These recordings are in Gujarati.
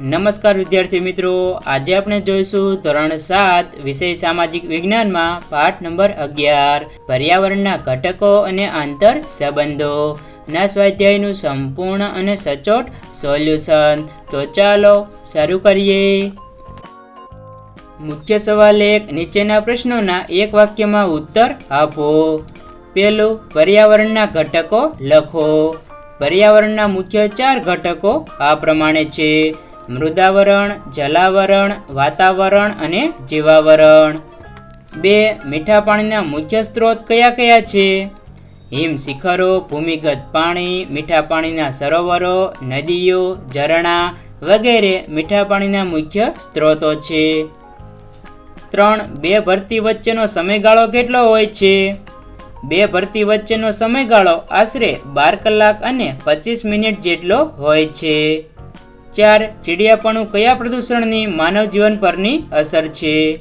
નમસ્કાર વિદ્યાર્થી મિત્રો. આજે આપણે જોઈશું ધોરણ સાત વિષય સામાજિક વિજ્ઞાનમાં પાઠ નંબર અગિયાર, પર્યાવરણના ઘટકો અને આંતર સંબંધો. ના સ્વાધ્યાયનું સંપૂર્ણ અને સચોટ સોલ્યુશન. તો ચાલો શરૂ કરીએ. મુખ્ય સવાલ એક, નીચેના પ્રશ્નોના એક વાક્યમાં ઉત્તર આપો. પેલું પર્યાવરણના ઘટકો લખો. પર્યાવરણના મુખ્ય ચાર ઘટકો આ પ્રમાણે છે. મૃદાવરણ, જલાવરણ, વાતાવરણ અને જીવાવરણ. બે મીઠા પાણીના મુખ્ય સ્ત્રોત કયા કયા છે? હિમ શિખરો, ભૂમિગત પાણી, મીઠા પાણીના સરોવરો, નદીઓ, ઝરણા વગેરે મીઠા પાણીના મુખ્ય સ્ત્રોતો છે. ત્રણ, બે ભરતી વચ્ચેનો સમયગાળો કેટલો હોય છે? બે ભરતી વચ્ચેનો સમયગાળો આશરે બાર કલાક અને પચીસ મિનિટ જેટલો હોય છે. ચાર, ચીડિયાપણું કયા પ્રદૂષણની માનવ જીવન પરની અસર છે?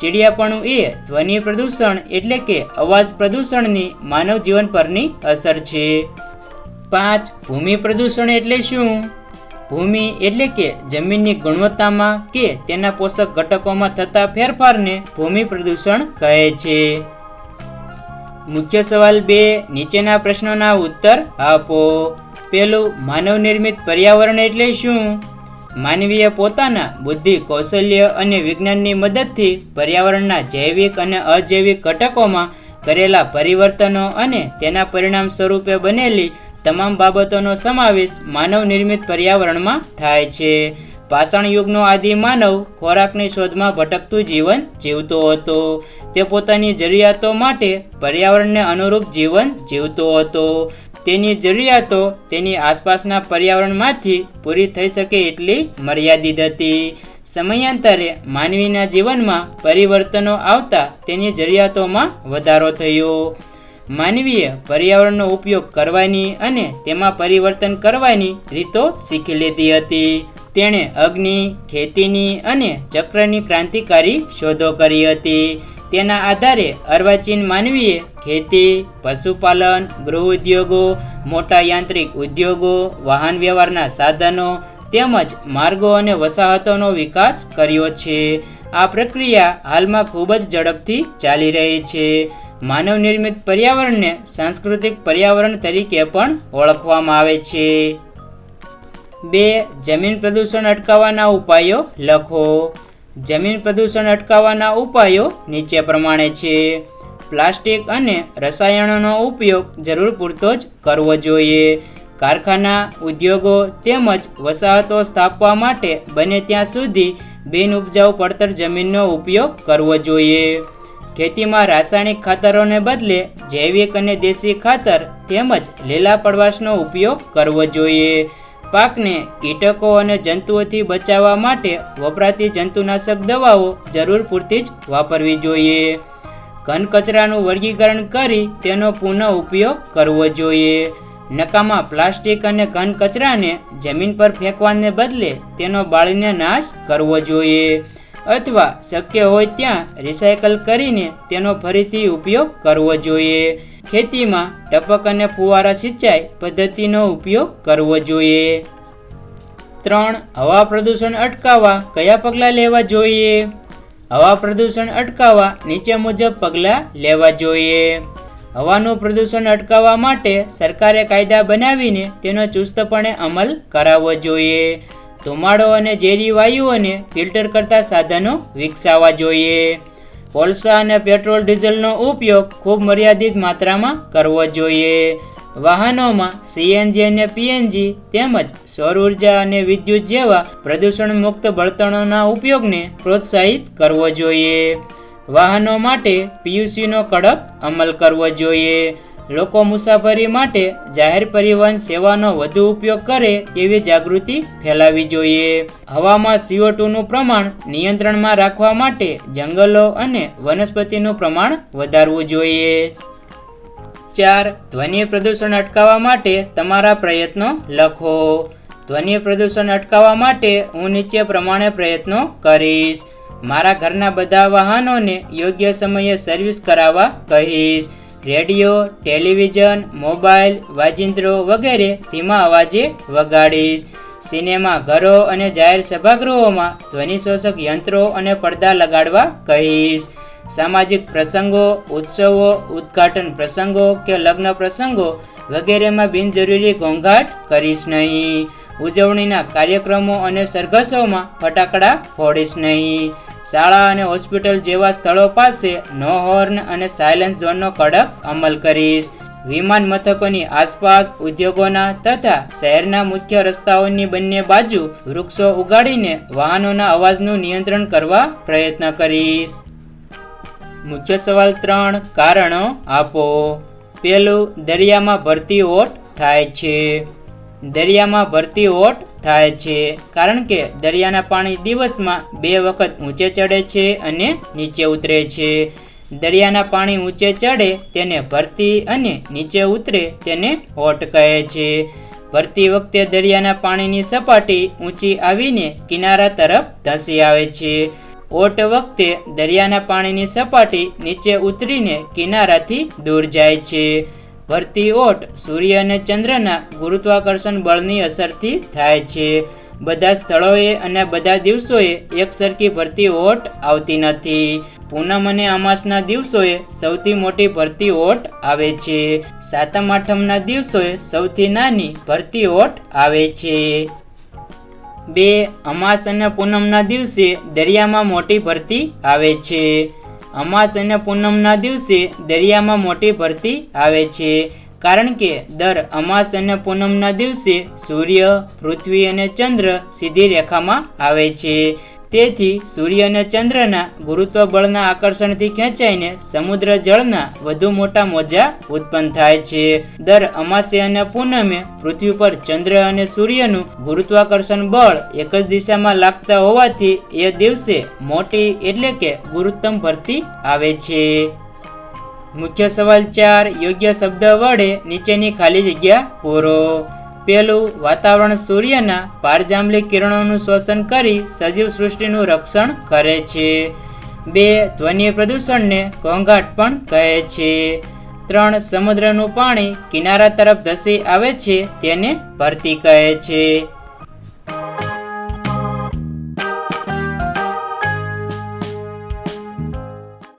ચીડિયાપણું એ ધ્વનિ પ્રદૂષણ એટલે કે અવાજ પ્રદૂષણની માનવ જીવન પરની અસર છે. પાંચ, ભૂમિ પ્રદૂષણ એટલે શું? ભૂમિ એટલે કે જમીનની ગુણવત્તામાં કે તેના પોષક ઘટકોમાં થતા ફેરફારને ભૂમિ પ્રદૂષણ કહે છે. મુખ્ય સવાલ બે, નીચેના પ્રશ્નોના ઉત્તર આપો. પેલું માનવ નિર્મિત પર્યાવરણ એટલે શું? માનવીય પોતાના બુદ્ધિ, કૌશલ્ય અને વિજ્ઞાનની મદદથી પર્યાવરણના જૈવિક અને અજૈવિક ઘટકોમાં કરેલા પરિવર્તનો અને તેના પરિણામ સ્વરૂપે બનેલી તમામ બાબતોનો સમાવેશ માનવ નિર્મિત પર્યાવરણમાં થાય છે. પાષાણ યુગનો આદિ માનવ ખોરાકની શોધમાં ભટકતું જીવન જીવતો હતો. તે પોતાની જરૂરિયાતો માટે પર્યાવરણને અનુરૂપ જીવન જીવતો હતો. તેની જરૂરિયાતો તેની આસપાસના પર્યાવરણમાંથી પૂરી થઈ શકે એટલી મર્યાદિત હતી. સમયાંતરે માનવીના જીવનમાં પરિવર્તનો આવતા તેની જરૂરિયાતોમાં વધારો થયો. માનવીએ પર્યાવરણનો ઉપયોગ કરવાની અને તેમાં પરિવર્તન કરવાની રીતો શીખી લીધી હતી. તેણે અગ્નિ, ખેતીની અને ચક્રની ક્રાંતિકારી શોધો કરી હતી. તેના આધારે અર્વાચીન માનવીએ ખેતી, પશુપાલન ગૃહ ઉદ્યોગો મોટા યાંત્રિક ઉદ્યોગો, વાહન વ્યવહારના સાધનો તેમજ માર્ગો અને વસાહતોનો વિકાસ કર્યો છે. આ પ્રક્રિયા હાલમાં ખૂબ જ ઝડપથી ચાલી રહી છે. માનવ નિર્મિત પર્યાવરણને સાંસ્કૃતિક પર્યાવરણ તરીકે પણ ઓળખવામાં આવે છે. બે, જમીન પ્રદૂષણ અટકાવવાના ઉપાયો લખો. જમીન પ્રદૂષણ અટકાવવાના ઉપાયો નીચે પ્રમાણે છે. પ્લાસ્ટિક અને રસાયણોનો ઉપયોગ જરૂર પૂરતો જ કરવો જોઈએ. કારખાના, ઉદ્યોગો તેમજ વસાહતો સ્થાપવા માટે બને ત્યાં સુધી બિન ઉપજાઉ પડતર જમીનનો ઉપયોગ કરવો જોઈએ. ખેતીમાં રાસાયણિક ખાતરોને બદલે જૈવિક અને દેશી ખાતર તેમજ લીલા પડવાશનો ઉપયોગ કરવો જોઈએ. પાકને કીટકો અને જંતુઓથી બચાવવા માટે વપરાતી જંતુનાશક દવાઓ જરૂર પૂરતી જ વાપરવી જોઈએ. ઘન કચરાનું વર્ગીકરણ કરી તેનો પુનઃ ઉપયોગ કરવો જોઈએ. નકામા પ્લાસ્ટિક અને ઘન કચરાને જમીન પર ફેંકવાને બદલે તેનો બાળીને નાશ કરવો જોઈએ. અથવા શક્ય હોય ત્યાં રિસાયકલ કરીને તેનો ફરીથી ઉપયોગ કરવો જોઈએ. ખેતીમાં ટપક અને ફુવારા સિંચાઈ પદ્ધતિનો ઉપયોગ કરવો જોઈએ. ત્રણ, હવા પ્રદૂષણ અટકાવવા કયા પગલાં લેવા જોઈએ? હવા પ્રદૂષણ અટકાવવા નીચે મુજબ પગલાં લેવા જોઈએ. હવાનું પ્રદૂષણ અટકાવવા માટે સરકારે કાયદા બનાવીને તેનો ચુસ્તપણે અમલ કરાવવો જોઈએ. ધુમાડો અને ઝેરી વાયુઓને ફિલ્ટર કરતા સાધનો વિકસાવવા જોઈએ. કોલસા અને પેટ્રોલ ડીઝલનો ઉપયોગ ખૂબ મર્યાદિત માત્રામાં કરવો જોઈએ. વાહનોમાં સીએનજી અને પીએનજી તેમજ સૌર ઊર્જા અને વિદ્યુત જેવા પ્રદૂષણ મુક્ત બળતણોના ઉપયોગને પ્રોત્સાહિત કરવો જોઈએ. વાહનો માટે પીયુસીનો કડક અમલ કરવો જોઈએ. લોકો મુસાફરી માટે જાહેર પરિવહન સેવાનો વધુ ઉપયોગ કરે એવી જાગૃતિ ફેલાવી જોઈએ. હવામાં સીઓ નું પ્રમાણ નિયંત્રણમાં રાખવા માટે જંગલો અને વનસ્પતિનું પ્રમાણ વધારવું જોઈએ. ચાર, ધ્વનિ પ્રદૂષણ અટકાવવા માટે તમારા પ્રયત્નો લખો. ધ્વનિ પ્રદૂષણ અટકાવવા માટે હું નીચે પ્રમાણે પ્રયત્નો કરીશ. મારા ઘરના બધા વાહનોને યોગ્ય સમયે સર્વિસ કરાવવા કહીશ. રેડિયો, ટેલિવિઝન, મોબાઈલ, વાજિંત્રો વગેરે ધીમા અવાજે વગાડીશ. સિનેમા ઘરો અને જાહેર સભાગૃહોમાં ધ્વનિશોષક યંત્રો અને પડદા લગાડવા કહીશ. સામાજિક પ્રસંગો, ઉત્સવો, ઉદ્ઘાટન પ્રસંગો કે લગ્ન પ્રસંગો વગેરેમાં બિનજરૂરી ઘોંઘાટ કરીશ નહીં. ઉજવણીના કાર્યક્રમો અને સરઘસોમાં ફટાકડા ફોડીશ નહીં. શાળા અને હોસ્પિટલ જેવા સ્થળો પાસે નો હોર્ન અને સાયલેન્સ ઝોનનો કડક અમલ કરીશ. વિમાન મથકોની આસપાસ ઉદ્યોગોના તથા શહેરના મુખ્ય રસ્તાઓની બંને બાજુ વૃક્ષો ઉગાડીને વાહનોના અવાજનું નિયંત્રણ કરવા પ્રયત્ન કરીશ. મુખ્ય સવાલ ત્રણ કારણો આપો. પેલું દરિયામાં ભરતી ઓટ થાય છે. દરિયામાં ભરતી ઓટ થાય છે. કારણ કે દરિયાના પાણી દિવસમાં બે વખત ઊંચે ચડે છે અને નીચે ઉતરે છે. દરિયાના પાણી ઊંચે ચડે તેને ભરતી અને નીચે ઉતરે તેને હોટ કહે છે. ભરતી વખતે દરિયાના પાણીની સપાટી ઊંચી આવીને કિનારા તરફ ધસી આવે છે. ઓટ વખતે દરિયાના પાણીની સપાટી નીચે ઉતરીને કિનારાથી દૂર જાય છે. ભરતી ઓટ સૂર્ય અને ચંદ્રના ગુરુત્વાકર્ષણ બળની અસરથી થાય છે. બધા સ્થળોએ અને બધા દિવસોએ એક સરખી ભરતી ઓટ આવતી નથી. પૂનમ અને અમાસના દિવસોએ સૌથી મોટી ભરતી ઓટ આવે છે. સાતમ આઠમના દિવસોએ સૌથી નાની ભરતી ઓટ આવે છે. બે, અમાસ અને પૂનમના દિવસે દરિયામાં મોટી ભરતી આવે છે. અમાસ અને પૂનમના દિવસે દરિયામાં મોટી ભરતી આવે છે. કારણ કે દર અમાસ અને પૂનમના દિવસે સૂર્ય, પૃથ્વી અને ચંદ્ર સીધી રેખામાં આવે છે. તેથી સૂર્ય અને ચંદ્રના ગુરુત્વ બળના આકર્ષણથી ખેંચાઈને સમુદ્ર જળના વધુ મોટા મોજા ઉત્પન્ન થાય છે. દર અમાસે અને પૂનમે પૃથ્વી પર ચંદ્ર અને સૂર્યનું ગુરુત્વાકર્ષણ બળ એક જ દિશામાં લાગતા હોવાથી એ દિવસે મોટી એટલે કે ગુરુત્તમ ભરતી આવે છે. મુખ્ય સવાલ ચાર, યોગ્ય શબ્દ વડે નીચેની ખાલી જગ્યા પૂરો. પેલું વાતાવરણ સૂર્યના પારજાંબલી કિરણોનું શોષણ કરી સજીવ સૃષ્ટિનું રક્ષણ કરે છે. બે ધ્વનિ પ્રદૂષણને ઘોંઘાટ પણ કહે છે. ત્રણ, સમુદ્રનું પાણી કિનારા તરફ ધસી આવે છે, તેને ભરતી કહે છે.